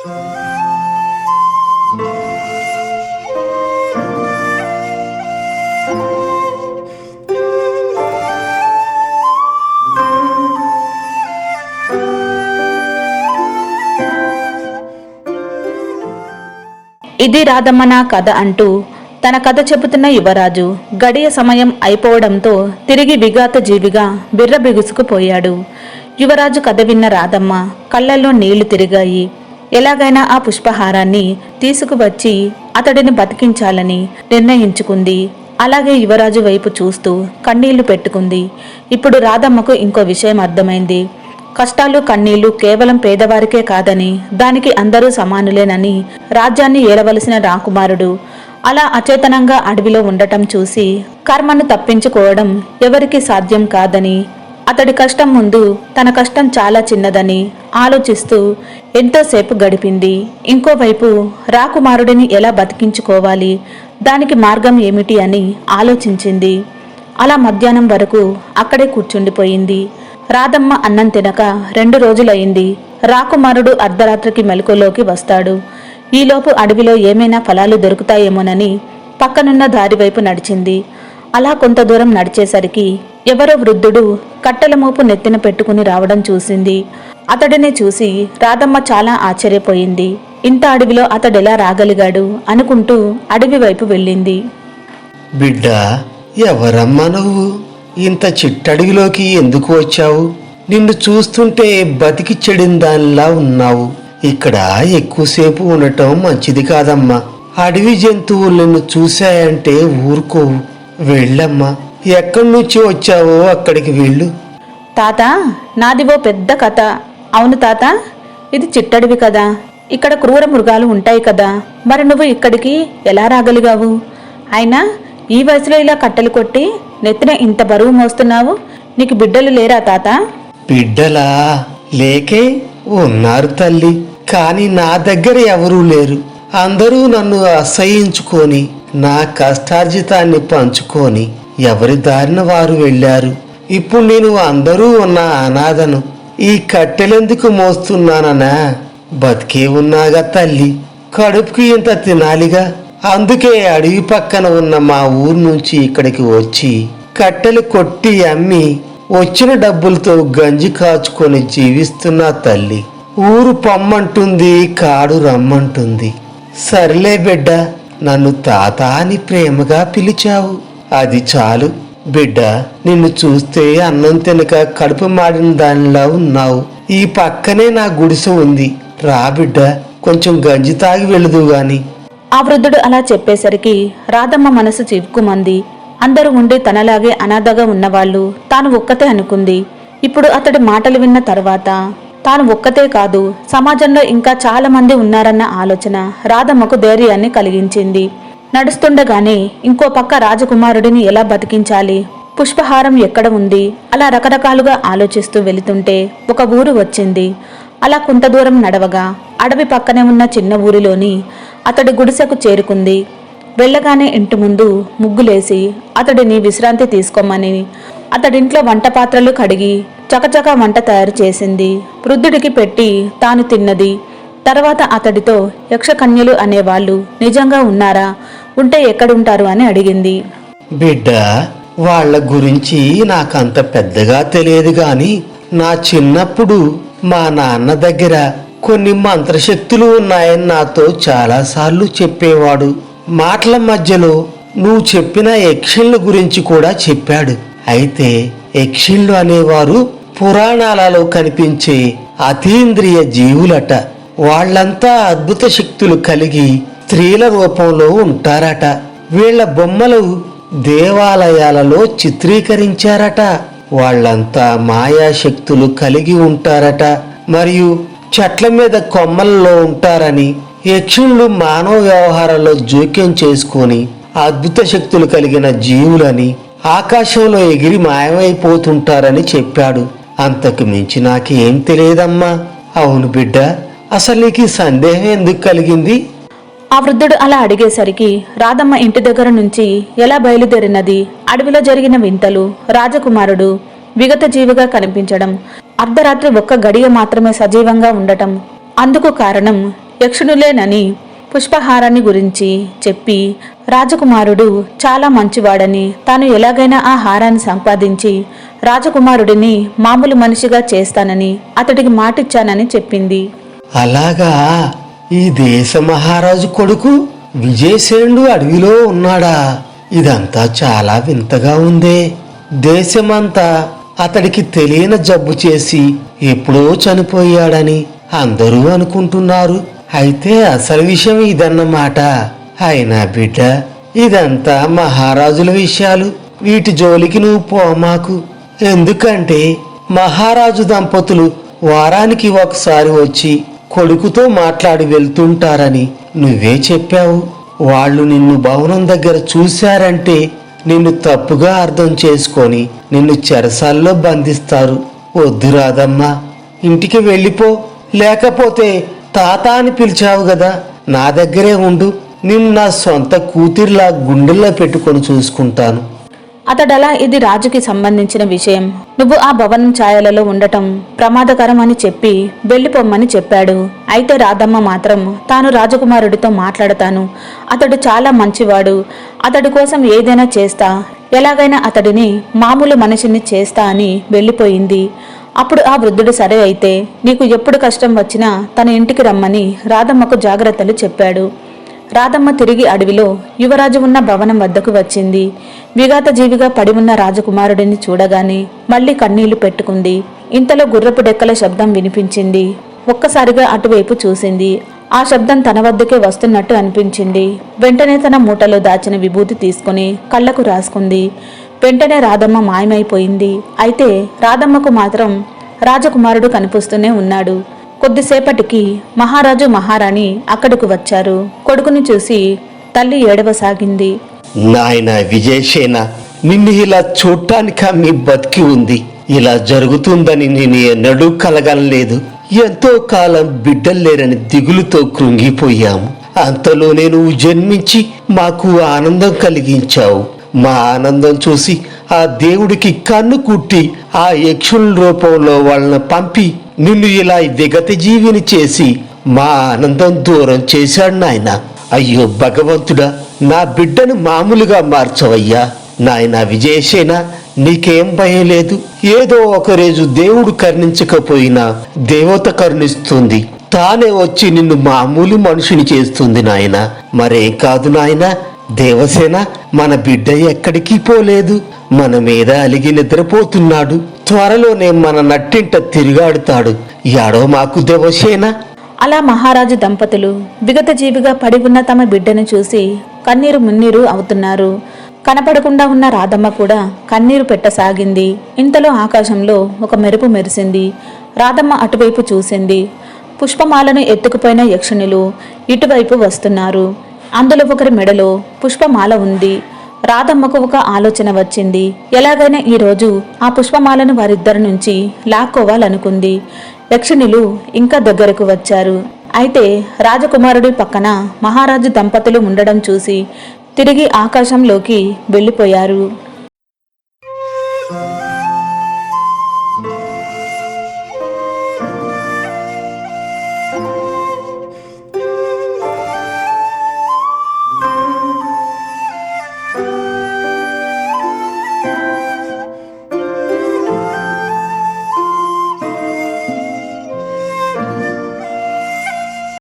ఇది రాధమ్మ నా కథ అంటూ తన కథ చెబుతున్న యువరాజు గడియ సమయం అయిపోవడంతో తిరిగి విఘాత జీవిగా బిర్ర బిగుసుకుపోయాడు యువరాజు కథ విన్న రాధమ్మ కళ్ళల్లో నీళ్ళు తిరిగాయి. ఎలాగైనా ఆ పుష్పహారాన్ని తీసుకువచ్చి అతడిని బతికించాలని నిర్ణయించుకుంది. అలాగే యువరాజు వైపు చూస్తూ కన్నీళ్ళు పెట్టుకుంది. ఇప్పుడు రాధమ్మకు ఇంకో విషయం అర్థమైంది. కష్టాలు కన్నీళ్ళు కేవలం పేదవారికే కాదని దానికి అందరూ సమానులేనని రాజ్యాన్ని ఏలవలసిన రాకుమారుడు. అలా అచేతనంగా అడవిలో ఉండటం చూసి కర్మను తప్పించుకోవడం ఎవరికీ సాధ్యం కాదని అతడి కష్టం ముందు తన కష్టం చాలా చిన్నదని ఆలోచిస్తూ ఎంతోసేపు గడిపింది. ఇంకోవైపు రాకుమారుడిని ఎలా బతికించుకోవాలి? దానికి మార్గం ఏమిటి అని ఆలోచించింది. అలా మధ్యాహ్నం వరకు అక్కడే కూర్చుండిపోయింది. రాధమ్మ అన్నం తినక రెండు రోజులయింది రాకుమారుడు అర్ధరాత్రికి మెలకులోకి వస్తాడు. ఈలోపు అడవిలో ఏమైనా ఫలాలు దొరుకుతాయేమోనని పక్కనున్న దారివైపు నడిచింది. అలా కొంత దూరం నడిచేసరికి ఎవరో వృద్ధుడు కట్టెల మోపు నెత్తిన పెట్టుకుని రావడం చూసింది. అతడిని చూసి రాధమ్మ చాలా ఆశ్చర్యపోయింది. ఇంత అడవిలో అతడెలా రాగలిగాడు అనుకుంటూ అడవి వైపు వెళ్ళింది. బిడ్డ ఎవరమ్మా నువ్వు? ఇంత చిట్టడిగిలోకి ఎందుకు వచ్చావు? నిన్ను చూస్తుంటే బతికి చెడిన దానిలా ఉన్నావు. ఇక్కడ ఎక్కువసేపు ఉండటం మంచిది కాదమ్మా. అడవి జంతువులను చూశాయంటే ఊరుకోవు. వెళ్ళమ్మా. ఎక్కడి నుంచి వచ్చావో అక్కడికి వెళ్ళు. తాత నాది ఓ పెద్ద కథ. అవును తాత ఇది చిట్టడివి కదా. ఇక్కడ క్రూర మృగాలు ఉంటాయి కదా. మరి నువ్వు ఇక్కడికి ఎలా రాగలిగావు? అయినా ఈ వయసులో ఇలా కట్టెలు కొట్టి నెత్తిన ఇంత బరువు మోస్తున్నావు? నీకు బిడ్డలు లేరా తాత? బిడ్డలా? లేకే ఉన్నారు తల్లి. కానీ నా దగ్గర ఎవరూ లేరు. అందరూ నన్ను అసహించుకొని నా కష్టార్జితాన్ని పంచుకొని ఎవరి దారిన వారు వెళ్ళారు? ఇప్పుడు నేను అందరూ ఉన్న అనాథను. ఈ కట్టెలెందుకు మోస్తున్నాననా? బతికే ఉన్నాగా తల్లి. కడుపుకి ఇంత తినాలిగా? అందుకే అడవి పక్కన ఉన్న మా ఊరు నుంచి ఇక్కడికి వచ్చి కట్టెలు కొట్టి అమ్మి వచ్చిన డబ్బులతో గంజి కాచుకొని జీవిస్తున్నా తల్లి. ఊరు పొమ్మంటుంది కాడు రమ్మంటుంది. సర్లే బిడ్డ నన్ను తాత అని ప్రేమగా పిలిచావు. అది చాలు. బిడ్డ నిన్ను చూస్తే అన్నం తినక కడుపు మాడిన దానిలా ఉన్నావు. ఈ పక్కనే నా గుడిసె ఉంది. రా బిడ్డ కొంచెం గంజి తాగి వెళుదు గాని. ఆ వృద్ధుడు అలా చెప్పేసరికి రాధమ్మ మనసు చివుకుమంది అందరూ ఉండి తనలాగే అనాథగా ఉన్నవాళ్ళు తాను ఒక్కతే అనుకుంది. ఇప్పుడు అతడి మాటలు విన్న తర్వాత తాను ఒక్కతే కాదు సమాజంలో ఇంకా చాలా మంది ఉన్నారన్న ఆలోచన రాధమ్మకు ధైర్యాన్ని కలిగించింది. నడుస్తుండగానే ఇంకో పక్క రాజకుమారుడిని ఎలా బతికించాలి? పుష్పహారం ఎక్కడ ఉంది? అలా రకరకాలుగా ఆలోచిస్తూ వెళుతుంటే ఒక ఊరు వచ్చింది. అలా కొంత దూరం నడవగా అడవి పక్కనే ఉన్న చిన్న ఊరిలోని అతడి గుడిసెకు చేరుకుంది. వెళ్ళగానే ఇంటి ముందు ముగ్గులేసి అతడిని విశ్రాంతి తీసుకోమని అతడింట్లో వంట పాత్రలు కడిగి చకచక వంట తయారు చేసింది. వృద్ధుడికి పెట్టి తాను తిన్నది. తర్వాత అతడితో యక్షకన్యలు అనేవాళ్ళు నిజంగా ఉన్నారా? ఉంటే ఎక్కడుంటారు అని అడిగింది. బిడ్డ వాళ్ళ గురించి నాకంత పెద్దగా తెలియదు గాని నా చిన్నప్పుడు మా నాన్న దగ్గర కొన్ని మంత్రశక్తులు ఉన్నాయని నాతో చాలాసార్లు చెప్పేవాడు. మాటల మధ్యలో నువ్వు చెప్పిన యక్షిళ్ళ గురించి కూడా చెప్పాడు. అయితే యక్షిళ్ళు అనేవారు పురాణాలలో కనిపించే అతీంద్రియ జీవులట. వాళ్ళంతా అద్భుత శక్తులు కలిగి స్త్రీల రూపంలో ఉంటారట. వీళ్ళ బొమ్మలు దేవాలయాలలో చిత్రీకరించారట. వాళ్ళంతా మాయాశక్తులు కలిగి ఉంటారట. మరియు చెట్ల మీద కొమ్మల్లో ఉంటారని యక్షుళ్ళు మానవ వ్యవహారాల్లో జోక్యం చేసుకొని అద్భుత శక్తులు కలిగిన జీవులని ఆకాశంలో ఎగిరి మాయమైపోతుంటారని చెప్పాడు. అంతకు మించి నాకేం తెలియదమ్మా. అవును బిడ్డ అసలు నీకు సందేహం ఎందుకు కలిగింది? ఆ వృద్ధుడు అలా అడిగేసరికి రాధమ్మ ఇంటి దగ్గర నుంచి ఎలా బయలుదేరినది? అడవిలో జరిగిన వింతలు రాజకుమారుడు విగత జీవిగా కనిపించడం అర్ధరాత్రి ఒక్క గడియ మాత్రమే సజీవంగా ఉండటం. అందుకు కారణం యక్షునులేనని పుష్పహారాన్ని గురించి చెప్పి రాజకుమారుడు చాలా మంచివాడని తాను ఎలాగైనా ఆ హారాన్ని సంపాదించి రాజకుమారుడిని మామూలు మనిషిగా చేస్తానని అతడికి మాటిచ్చానని చెప్పింది. అలాగా? ఈ దేశ మహారాజు కొడుకు విజయసేనుడు అడవిలో ఉన్నాడా? ఇదంతా చాలా వింతగా ఉందే. దేశమంతా అతడికి తెలియని జబ్బు చేసి ఎప్పుడో చనిపోయాడని అందరూ అనుకుంటున్నారు. అయితే అసలు విషయం ఇదన్నమాట. అయినా బిడ్డ ఇదంతా మహారాజుల విషయాలు. వీటి జోలికి నువ్వు పోమాకు ఎందుకంటే మహారాజు దంపతులు వారానికి ఒకసారి వచ్చి కొడుకుతో మాట్లాడి వెళ్తుంటారని నువ్వే చెప్పావు. వాళ్ళు నిన్ను భవనం దగ్గర చూశారంటే నిన్ను తప్పుగా అర్థం చేసుకొని నిన్ను చెరసాల్లో బంధిస్తారు. వద్దు రాదమ్మా ఇంటికి వెళ్ళిపో. లేకపోతే తాత అని పిలిచావు కదా నా దగ్గరే ఉండు. నిన్ను నా సొంత కూతురిలా గుండెల్లో పెట్టుకొని చూసుకుంటాను. అతడలా ఇది రాజుకి సంబంధించిన విషయం. నువ్వు ఆ భవనం ఛాయలలో ఉండటం ప్రమాదకరం అని చెప్పి వెళ్ళిపోమ్మని చెప్పాడు. అయితే రాధమ్మ మాత్రం తాను రాజకుమారుడితో మాట్లాడతాను. అతడు చాలా మంచివాడు. అతడి కోసం ఏదైనా చేస్తా. ఎలాగైనా అతడిని మామూలు మనిషిని చేస్తా అని వెళ్ళిపోయింది. అప్పుడు ఆ వృద్ధుడు సరే అయితే నీకు ఎప్పుడు కష్టం వచ్చినా తన ఇంటికి రమ్మని రాధమ్మకు జాగ్రత్తలు చెప్పాడు. రాధమ్మ తిరిగి అడవిలో యువరాజు ఉన్న భవనం వద్దకు వచ్చింది. విఘాత జీవిగా పడి ఉన్న రాజకుమారుడిని చూడగానే మళ్ళీ కన్నీళ్ళు పెట్టుకుంది. ఇంతలో గుర్రపు డెక్కల శబ్దం వినిపించింది. ఒక్కసారిగా అటువైపు చూసింది. ఆ శబ్దం తన వద్దకే వస్తున్నట్టు అనిపించింది. వెంటనే తన మూటలో దాచిన విభూతి తీసుకుని కళ్ళకు రాసుకుంది. వెంటనే రాధమ్మ మాయమైపోయింది. అయితే రాధమ్మకు మాత్రం రాజకుమారుడు కనిపిస్తూనే ఉన్నాడు. కొద్దిసేపటికి మహారాజు మహారాణి అక్కడికి వచ్చారు. కొడుకుని చూసి తల్లి ఏడవసాగింది. నాయన విజయసేన నిన్ను ఇలా చూడటానిక మీ బతికి ఉంది. ఇలా జరుగుతుందని నేను ఎన్నడూ కలగనలేదు. ఎంతో కాలం బిడ్డలు లేరని దిగులుతో కృంగిపోయాము. అంతలోనే నువ్వు జన్మించి మాకు ఆనందం కలిగించావు. మా ఆనందం చూసి ఆ దేవుడికి కన్ను కుట్టి ఆ యక్షుల రూపంలో వాళ్ళని పంపి నిన్ను ఇలా విగత జీవిని చేసి మా ఆనందం దూరం చేశాడు నాయన. అయ్యో భగవంతుడా నా బిడ్డను మామూలుగా మార్చవయ్యా. నాయన విజయసేన నీకేం భయం లేదు. ఏదో ఒక రోజు దేవుడు కరుణించకపోయినా దేవత కరుణిస్తుంది. తానే వచ్చి నిన్ను మామూలు మనుషుని చేస్తుంది నాయన. మరేం కాదు నాయన దేవసేన మన బిడ్డ ఎక్కడికి పోలేదు. మన మీద అలిగి నిద్రపోతున్నాడు. త్వరలోనే మన నట్టింట తిరిగాడుతాడు. యాడో మాకు దేవసేన? అలా మహారాజు దంపతులు విగత జీవిగా పడి ఉన్న తమ బిడ్డను చూసి కన్నీరు మున్నీరు అవుతున్నారు. కనపడకుండా ఉన్న రాధమ్మ కూడా కన్నీరు పెట్టసాగింది. ఇంతలో ఆకాశంలో ఒక మెరుపు మెరిసింది. రాధమ్మ అటువైపు చూసింది. పుష్పమాలను ఎత్తుకుపోయిన యక్షునులు ఇటువైపు వస్తున్నారు. అందులో ఒకరి మెడలో పుష్పమాల ఉంది. రాధమ్మకు ఒక ఆలోచన వచ్చింది. ఎలాగైనా ఈరోజు ఆ పుష్పమాలను వారిద్దరి నుంచి లాక్కోవాలనుకుంది. యక్షిణులు ఇంకా దగ్గరకు వచ్చారు. అయితే రాజకుమారుడి పక్కన మహారాజు దంపతులు ఉండడం చూసి తిరిగి ఆకాశంలోకి వెళ్ళిపోయారు.